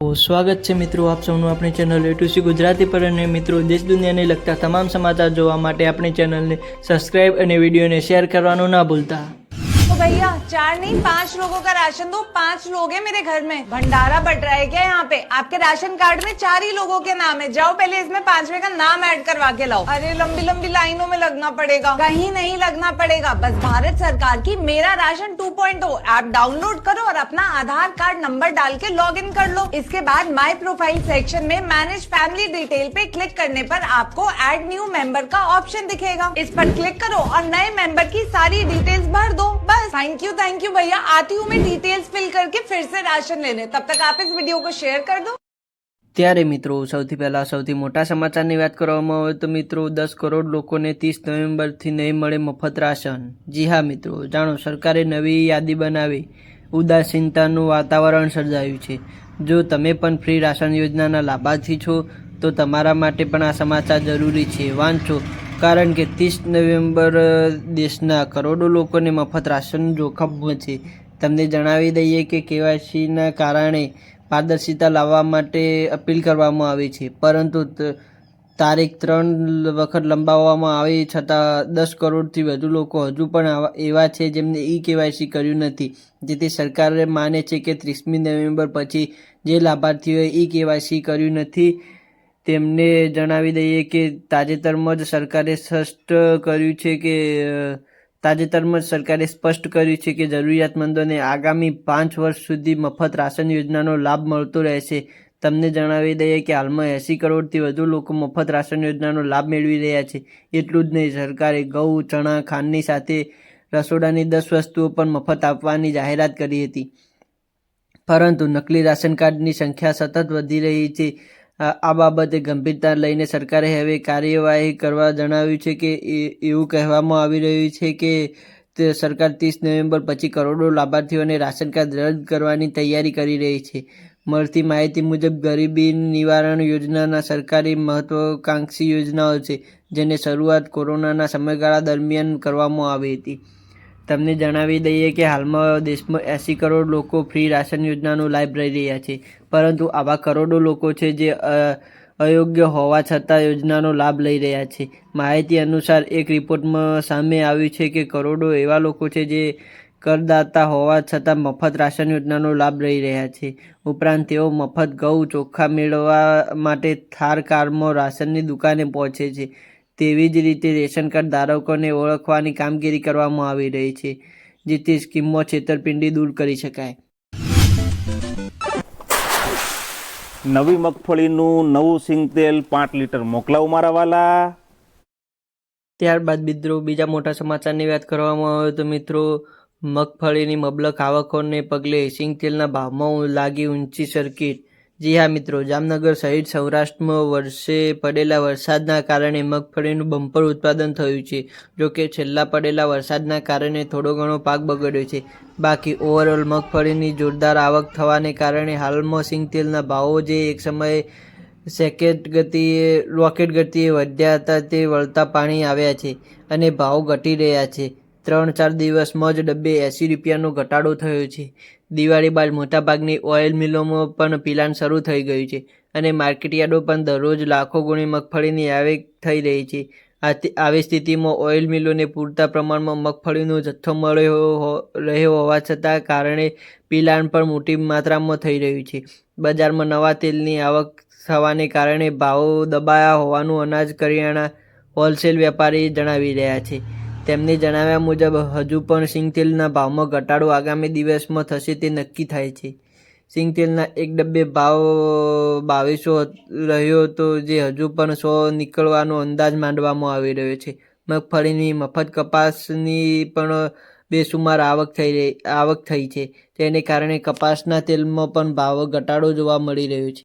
સ્વાગત છે મિત્રો આપ સૌનું આપણી ચેનલ એટુસી ગુજરાતી પર અને મિત્રો દેશ દુનિયાને લગતા તમામ સમાચાર જોવા માટે આપણી ચેનલને સબસ્ક્રાઇબ અને વિડીયોને શેર કરવાનું ના ભૂલતા. भैया, चार नहीं, पाँच लोगों का राशन दो। पाँच लोग हैं मेरे घर में। भंडारा बट रहा है क्या यहाँ पे। आपके राशन कार्ड में चार ही लोगों के नाम है। जाओ पहले इसमें पांचवे का नाम ऐड करवा के लाओ। अरे, लंबी लंबी लाइनों में लगना पड़ेगा। कहीं नहीं लगना पड़ेगा। बस भारत सरकार की मेरा राशन 2.0 ऐप डाउनलोड करो और अपना आधार कार्ड नंबर डाल के लॉग इन कर लो। इसके बाद माई प्रोफ़ाइल सेक्शन में मैनेज फैमिली डिटेल पे क्लिक करने पर आपको एड न्यू मेंबर का ऑप्शन दिखेगा। इस पर क्लिक करो और नए मेंबर की सारी डिटेल्स भर दो। बस। थैंक यू थैंक यू भैया आती हूँ मैं डिटेल्स फिल करके फिर से राशन लेने तब तक आप इस वीडियो को शेयर कर दो ત્યારે મિત્રો સૌથી પહેલા સૌથી મોટા સમાચારની વાત કરવામાં આવે તો મિત્રો દસ કરોડ લોકોને ત્રીસ નવેમ્બરથી નહીં મળે મફત રાશન જી હા મિત્રો જાણો સરકારે નવી યાદી બનાવી ઉદાસીનતાનું વાતાવરણ સર્જાયું છે જો તમે પણ ફ્રી રાશન યોજનાના લાભાર્થી છો તો તમારા માટે પણ આ સમાચાર જરૂરી છે વાંચો કારણ કે ત્રીસ નવેમ્બર દેશના કરોડો લોકોને મફત રાશન જોખમમાં છે. તમને જણાવી દઈએ કે કેવાયસીના કારણે પારદર્શિતા લાવવા માટે અપીલ કરવામાં આવી છે. પરંતુ તારીખ ત્રણ વખત લંબાવવામાં આવી છતાં દસ કરોડથી વધુ લોકો હજુ પણ એવા છે જેમને ઈ કેવાયસી કર્યું નથી. જેથી સરકારે માને છે કે ત્રીસમી નવેમ્બર પછી જે લાભાર્થીઓએ ઈ કેવાયસી કર્યું નથી તેમને જણાવી દઈએ કે તાજેતરમાં જ સરકારે સ્પષ્ટ કર્યું છે કે તાજેતરમાં જ સરકારે સ્પષ્ટ કર્યું છે કે જરૂરિયાતમંદોને આગામી પાંચ વર્ષ સુધી મફત રાશન યોજનાનો લાભ મળતો રહેશે. તમને જણાવી દઈએ કે હાલમાં એંસી કરોડથી વધુ લોકો મફત રાશન યોજનાનો લાભ મેળવી રહ્યા છે. એટલું જ નહીં, સરકારે ઘઉં, ચણા, ખાંડની સાથે રસોડાની દસ વસ્તુઓ પણ મફત આપવાની જાહેરાત કરી હતી. પરંતુ નકલી રાશન કાર્ડની સંખ્યા સતત વધી રહી છે. આ બાબતે ગંભીરતા લઈને સરકારે હવે કાર્યવાહી કરવા જણાવ્યું છે કે એવું કહેવામાં આવી રહ્યું છે કે તે સરકાર ત્રીસ નવેમ્બર પછી કરોડો લાભાર્થીઓને રાશન કાર્ડ રદ કરવાની તૈયારી કરી રહી છે. મળતી માહિતી મુજબ ગરીબી નિવારણ યોજનાના સરકારી મહત્વાકાંક્ષી યોજનાઓ છે, જેને શરૂઆત કોરોનાના સમયગાળા દરમિયાન કરવામાં આવી હતી. તમને જણાવી દઈએ કે હાલમાં દેશમાં એંસી કરોડ લોકો ફ્રી રાશન યોજનાનો લાભ લઈ રહ્યા છે. પરંતુ આવા કરોડો લોકો છે જે અયોગ્ય હોવા છતાં યોજનાનો લાભ લઈ રહ્યા છે. માહિતી અનુસાર એક રિપોર્ટમાં સામે આવ્યું છે કે કરોડો એવા લોકો છે જે કરદાતા હોવા છતાં મફત રાશન યોજનાનો લાભ લઈ રહ્યા છે. ઉપરાંત તેઓ મફત ઘઉં ચોખ્ખા મેળવવા માટે થાર કારમાં રાશનની દુકાને પહોંચે છે. તેવી જ રીતે રેશન કાર્ડ ધારકોને ઓળખવાની કામગીરી કરવામાં આવી રહી છે જેથી સ્કીમમાં છેતરપિંડી દૂર કરી શકાય. નવી મગફળીનું નવું સિંગ તેલ પાંચ લીટર મોકલાવું મારા વાલા. ત્યારબાદ મિત્રો બીજા મોટા સમાચારની વાત કરવામાં આવે તો મિત્રો મગફળીની મબલક આવકોને પગલે સિંગ તેલના ભાવમાં લાગી ઊંચી સર્કિટ. જી હા મિત્રો, જામનગર સહિત સૌરાષ્ટ્રમાં વર્ષે પડેલા વરસાદના કારણે મગફળીનું બમ્પર ઉત્પાદન થયું છે. જો કે છેલ્લા પડેલા વરસાદના કારણે થોડો ઘણો પાક બગડ્યો છે. બાકી ઓવરઓલ મગફળીની જોરદાર આવક થવાને કારણે હાલમાં સિંગ તેલના ભાવો જે એક સમયે સેકેટ ગતિએ, રોકેટ ગતિએ વધ્યા હતા તે વળતા પાણી આવ્યા છે અને ભાવ ઘટી રહ્યા છે. ત્રણ ચાર દિવસમાં જ ડબ્બે એંસી રૂપિયાનો ઘટાડો થયો છે. દિવાળી બાદ મોટાભાગની ઓઇલ મિલોમાં પણ પિલાણ શરૂ થઈ ગયું છે અને માર્કેટયાર્ડો પણ દરરોજ લાખો ગુણી મગફળીની આવક થઈ રહી છે. આવી સ્થિતિમાં ઓઇલ મિલોને પૂરતા પ્રમાણમાં મગફળીનો જથ્થો મળ્યો રહ્યો હોવા છતાં કારણે પિલાણ પણ મોટી માત્રામાં થઈ રહ્યું છે. બજારમાં નવા તેલની આવક થવાને કારણે ભાવો દબાયા હોવાનું અનાજ કરિયાણા હોલસેલ વેપારી જણાવી રહ્યા છે. તેમને જણાવ્યા મુજબ, હજુ પણ સિંગતેલના ભાવમાં ઘટાડો આગામી દિવસમાં થશે તે નક્કી થાય છે. સિંગતેલના એક ડબ્બે ભાવ બાવીસો રહ્યો હતો, જે હજુ પણ સો નીકળવાનો અંદાજ માંડવામાં આવી રહ્યો છે. મગફળીની મફત કપાસની પણ બેસુમાર આવક થઈ રહી, આવક થઈ છે. તેને કારણે કપાસના તેલમાં પણ ભાવ ઘટાડો જોવા મળી રહ્યો છે.